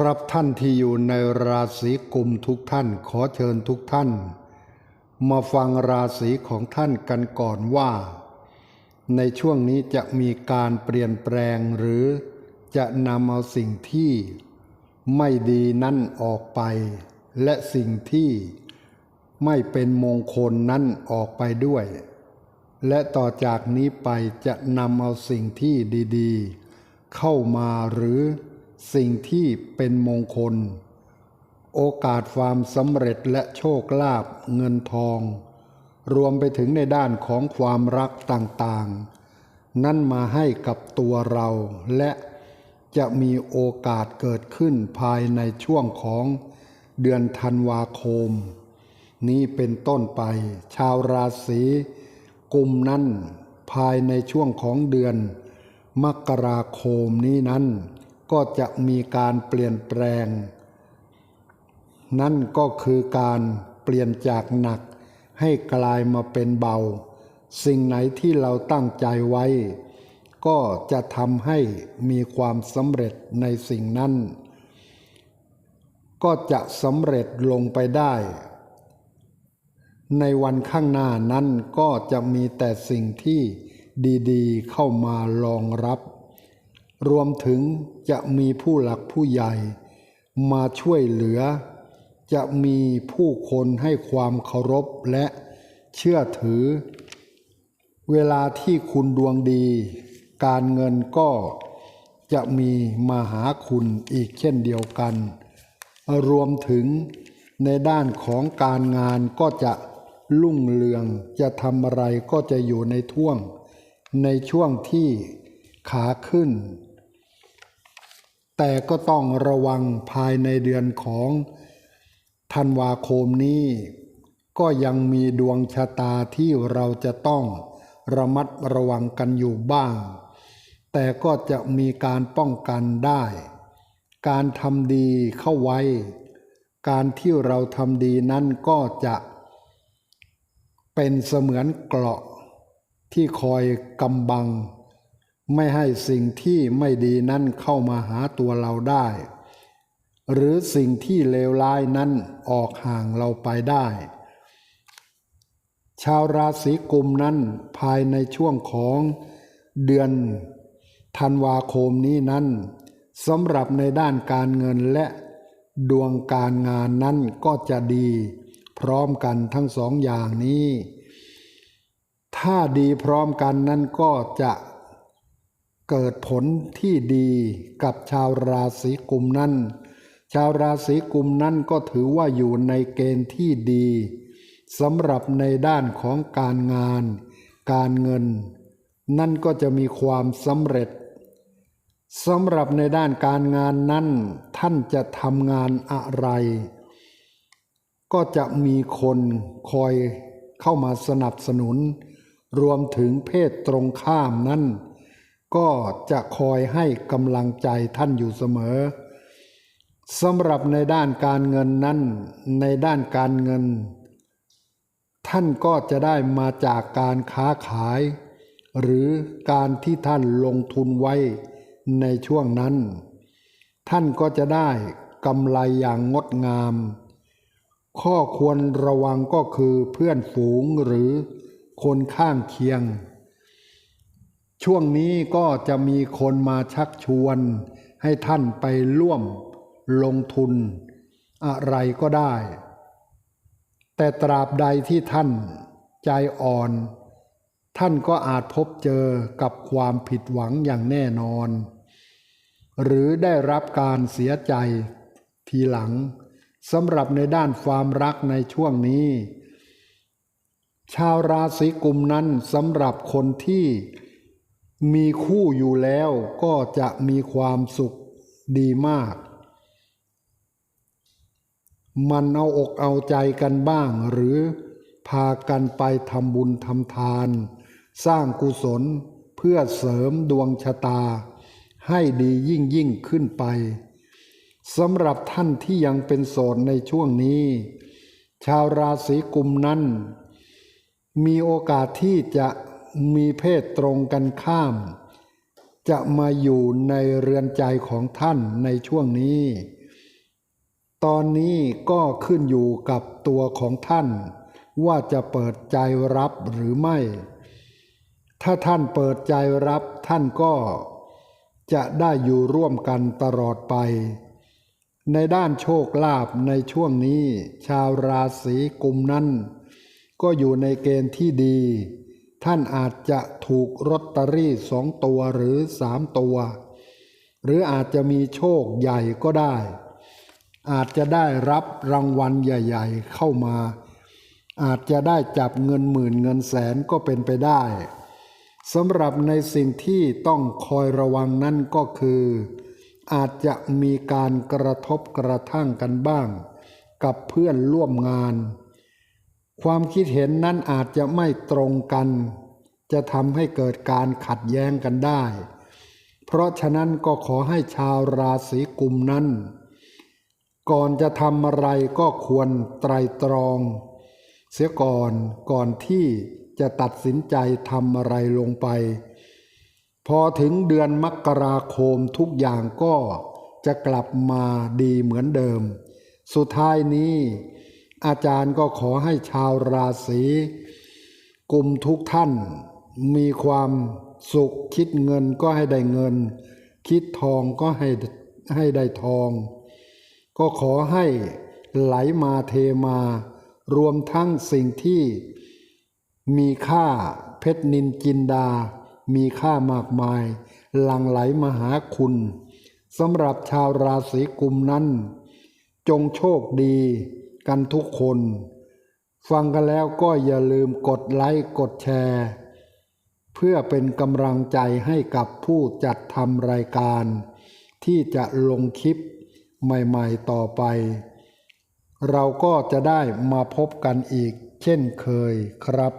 ครับท่านที่อยู่ในราศีกุมทุกท่าน ขอเชิญทุกท่าน มาฟังราศีของท่านกันก่อนว่า ในช่วงนี้จะมีการเปลี่ยนแปลงหรือจะนำเอาสิ่งที่ไม่ดีนั่นออกไป และสิ่งที่ไม่เป็นมงคลนั้นออกไปด้วย และต่อจากนี้ไปจะนำเอาสิ่งที่ดี ๆ เข้ามาหรือ สิ่งที่เป็นมงคล โอกาสความสำเร็จและโชคลาภเงินทอง รวมไปถึงในด้านของความรักต่างๆ นั่นมาให้กับตัวเราและจะมีโอกาสเกิดขึ้นภายในช่วงของเดือนธันวาคม นี้เป็นต้นไป ชาวราศีกุมนั้นภายในช่วงของเดือน มกราคมนี้นั้น ก็จะมีการเปลี่ยนแปลง นั่นก็คือการเปลี่ยนจากหนักให้กลายมาเป็นเบา สิ่งไหนที่เราตั้งใจไว้ ก็จะทำให้มีความสำเร็จในสิ่งนั้น ก็จะสำเร็จลงไปได้ ในวันข้างหน้านั้นก็จะมีแต่สิ่งที่ดีๆ เข้ามารองรับ รวมถึงจะมีผู้หลักผู้ใหญ่ มาช่วยเหลือ จะมีผู้คนให้ความเคารพและเชื่อถือ เวลาที่คุณดวงดี การเงินก็จะมีมาหาคุณอีกเช่นเดียวกัน รวมถึงในด้านของการงานก็จะรุ่งเรืองจะทำอะไรก็จะอยู่ในท่วง ในช่วงที่ขาขึ้น แต่ก็ต้องระวังภายในเดือนของธันวาคมนี้ ก็ยังมีดวงชะตาที่เราจะต้องระมัดระวังกันอยู่บ้าง แต่ก็จะมีการป้องกันได้ การทำดีเข้าไว้ การที่เราทำดีนั้นก็จะเป็นเสมือนเกราะที่คอยกำบัง ไม่ให้สิ่งที่ไม่ดีนั้นเข้ามาหาตัวเราได้ หรือสิ่งที่เลวร้ายนั้นออกห่างเราไปได้ ชาวราศีกุมนั้นภายในช่วงของเดือนธันวาคมนี้นั้นสำหรับในด้านการเงินและดวงการงานนั้นก็จะดี พร้อมกันทั้งสองอย่างนี้ ถ้าดีพร้อมกันนั้นก็จะ เกิดผลที่ดีกับชาวราศีกุมนั้น ชาวราศีกุมนั้นก็ถือว่าอยู่ในเกณฑ์ที่ดีสำหรับในด้านของการงาน การเงิน นั่นก็จะมีความสำเร็จสำหรับในด้านการงานนั้นท่านจะทำงานอะไร ก็จะมีคนคอยเข้ามาสนับสนุน รวมถึงเพศตรงข้ามนั้น ก็จะคอยให้กำลังใจท่านอยู่เสมอสำหรับในด้านการเงินนั้น ในด้านการเงิน ท่านก็จะได้มาจากการค้าขาย หรือการที่ท่านลงทุนไว้ในช่วงนั้น ท่านก็จะได้กำไรอย่างงดงาม ข้อควรระวังก็คือเพื่อนฝูงหรือคนข้างเคียง ช่วงนี้ก็จะมีคนมาชักชวน ให้ท่านไปร่วมลงทุนอะไรก็ได้ แต่ตราบใดที่ท่านใจอ่อน ท่านก็อาจพบเจอกับความผิดหวังอย่างแน่นอน หรือได้รับการเสียใจทีหลังสำหรับในด้านความรักในช่วงนี้ ชาวราศีกุมนั้นสำหรับคนที่ มีคู่อยู่แล้วก็จะมีความสุขดีมาก มันเอาอกเอาใจกันบ้าง หรือพากันไปทำบุญทำทาน สร้างกุศลเพื่อเสริมดวงชะตา ให้ดียิ่งยิ่งขึ้นไปสำหรับท่านที่ยังเป็นโสดในช่วงนี้ ชาวราศีกุมนั้น มีโอกาสที่จะ มีเพศตรงกันข้าม จะมาอยู่ในเรือนใจของท่านในช่วงนี้ ตอนนี้ก็ขึ้นอยู่กับตัวของท่าน ว่าจะเปิดใจรับหรือไม่ ถ้าท่านเปิดใจรับท่านก็จะได้อยู่ร่วมกันตลอดไป ในด้านโชคลาภในช่วงนี้ ชาวราศีกุมนั้น ก็อยู่ในเกณฑ์ที่ดี ท่านอาจจะถูกลอตเตอรี่สองตัวหรือสามตัว หรืออาจจะมีโชคใหญ่ก็ได้ อาจจะได้รับรางวัลใหญ่ ๆ เข้ามา อาจจะได้จับเงินหมื่นเงินแสนก็เป็นไปได้สำหรับในสิ่งที่ต้องคอยระวังนั่นก็คือ อาจจะมีการกระทบกระทั่งกันบ้าง กับเพื่อนร่วมงาน ความคิดเห็นนั้นอาจจะไม่ตรงกัน จะทำให้เกิดการขัดแย้งกันได้ เพราะฉะนั้นก็ขอให้ชาวราศีกุมนั้น ก่อนจะทำอะไรก็ควรไตรตรอง เสียก่อนก่อนที่จะตัดสินใจทำอะไรลงไป พอถึงเดือนมกราคมทุกอย่างก็จะกลับมาดีเหมือนเดิม สุดท้ายนี้ อาจารย์ก็ขอให้ชาวราศีกุมทุกท่าน มีความสุขคิดเงินก็ให้ได้เงิน คิดทองก็ให้ให้ได้ทอง ก็ขอให้ไหลมาเทมา รวมทั้งสิ่งที่มีค่าเพชรนินจินดา มีค่ามากมาย หลั่งไหลมาหาคุณสำหรับชาวราศีกุมนั้น จงโชคดี กันทุกคน ฟังกันแล้วก็อย่าลืมกดไลค์กดแชร์ เพื่อเป็นกำลังใจให้กับผู้จัดทำรายการ ที่จะลงคลิปใหม่ๆต่อไป เราก็จะได้มาพบกันอีกเช่นเคยครับ